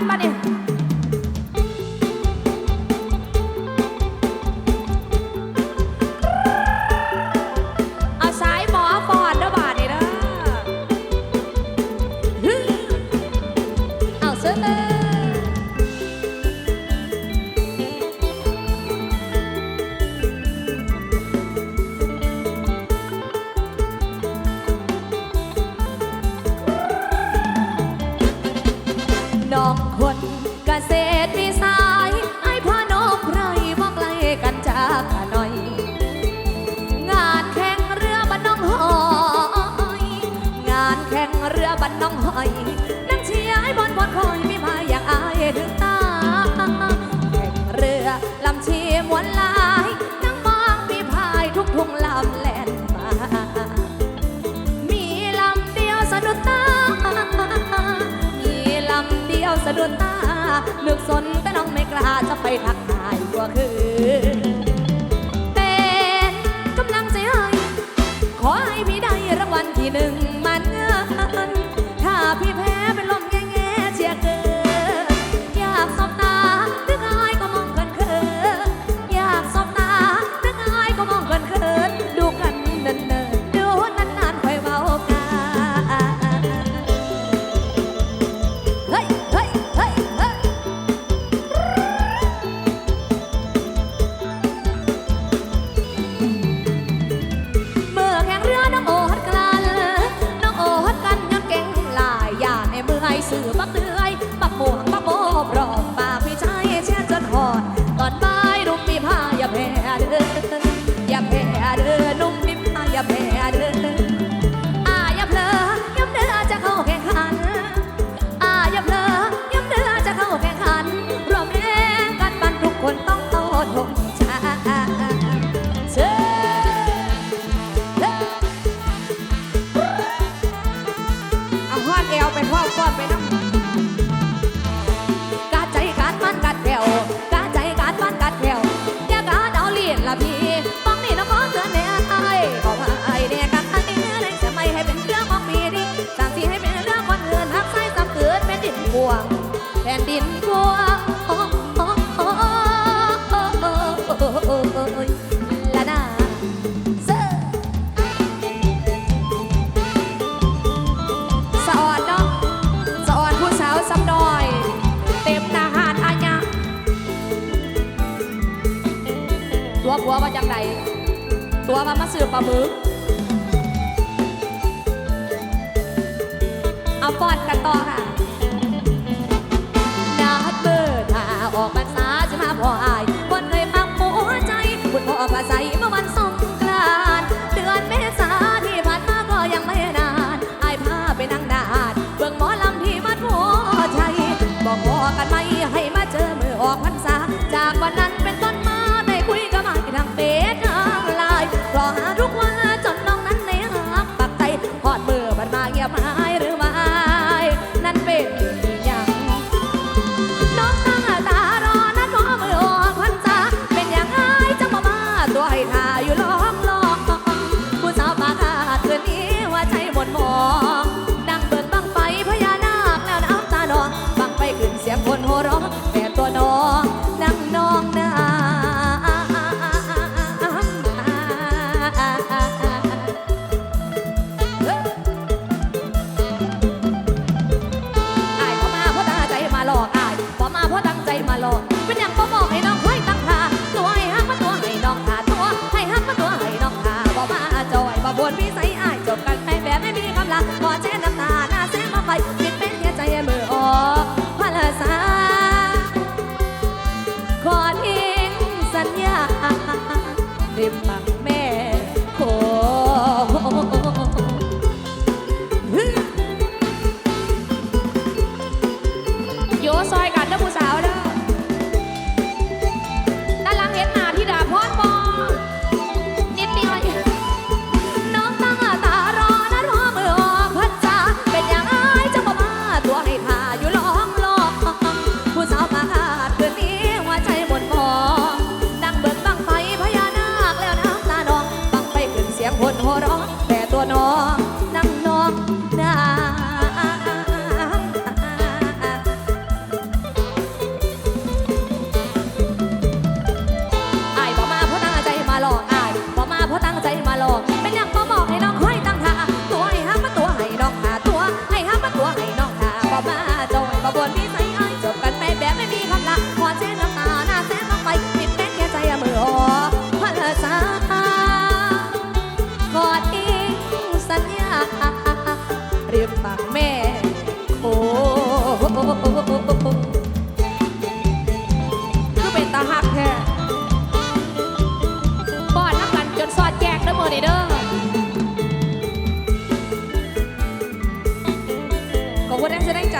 慢慢的。 รือบันน้องหอยนั่งเชียร์บอลบอลคอยมีมาอย่างอายถึงตาแข่งเรือลำเชียมวนลายนั่งมองมีพายทุกทุ่งลำแล่นมา มีลำเดียวสะดุดตา มีลำเดียวสะดุดตานึกสนแต่น้องไม่กล้าจะไปทักทายกว่าคือนกำลังใจให้ขอให้พี่ได้รางวัลที่หนึ่ง บวงแผ่นดินกลัวละนาเซสะออนเนาะสะออนผู้สาวซ้ำน้อย เต็มทหารอาญะตัวผัวมาจากไหนตัวมามาสืบปลาหมึกเอาปอดกันต่อค่ะ ออกพรรษาสิมาพ่ออายคนเลยมังหัวใจคุณพ่อภาษาเมื่อวัน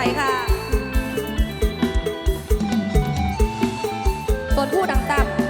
ก่ค่ะ ต้นผู้ดังตับ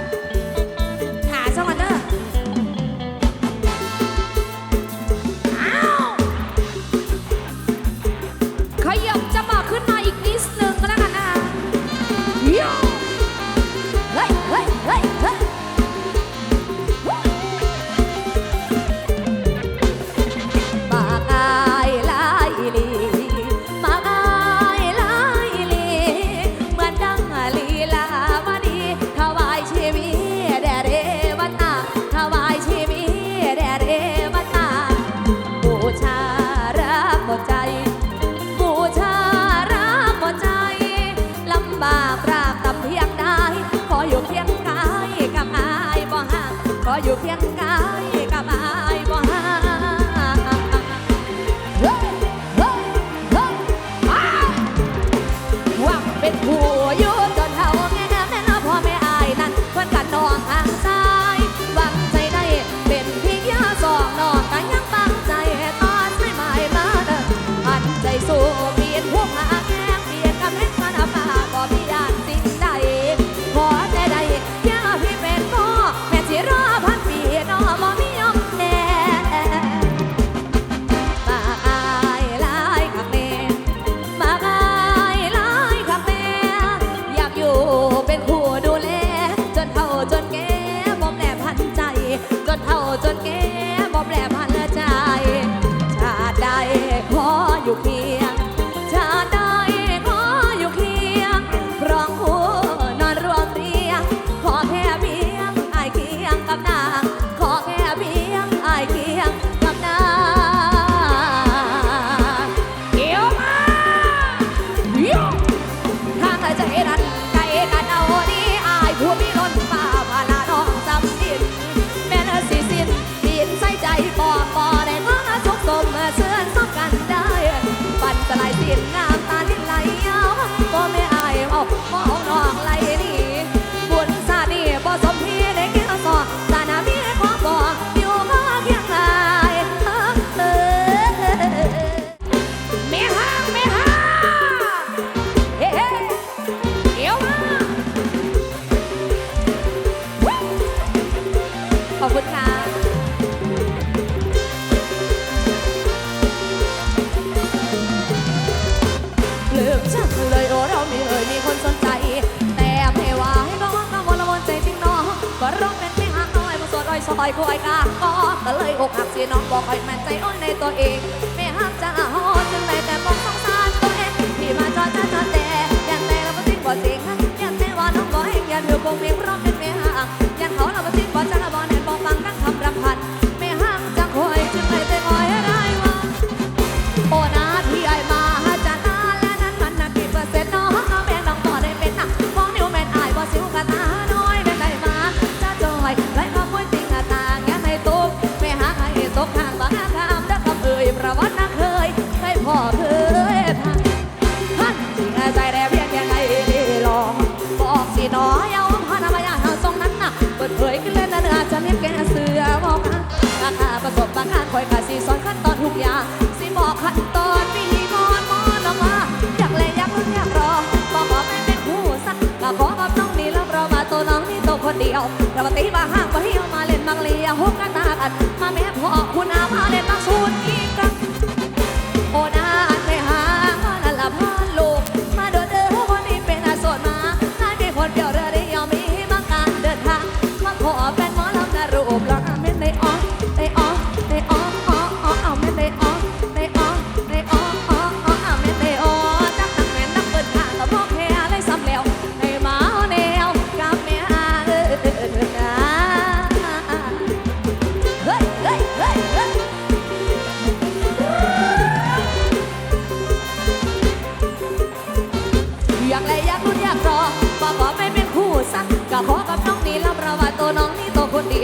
có อยู่เคียงกาย อยคอยกาก็ก็เลยอกหักสิน้องบอกคอยมั่นใจอ่อนในตัวเอง ไม่ห้ามจะหอจึงเลยแต่มองสงสารตัวเองที่มาจอดจะาจอดแต่อยันงแต่เราก็สิ่งบ่สิ่งอย่างแต่ว่าน้องบ่เห้ยันอยู่คงมี สังหารคอยกะสีสอนขั้นตอนทุกอย่างสีบอกขั้นตอนวิธีมอนมอนออกมาอยากเลยอยากรุ่นอยากรอบอกบอกไม่เป็นผู้สักกะขอกับน้องนี่รัเรามาตัวน้องนี่ตัวคนเดียวเราตีมาห้า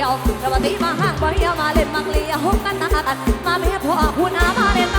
ยวสวัสดีมาห้างบ่เฮียมาเล่นมักเลียหุกันนะกันมาเมียพ่อคุณอามาเล่น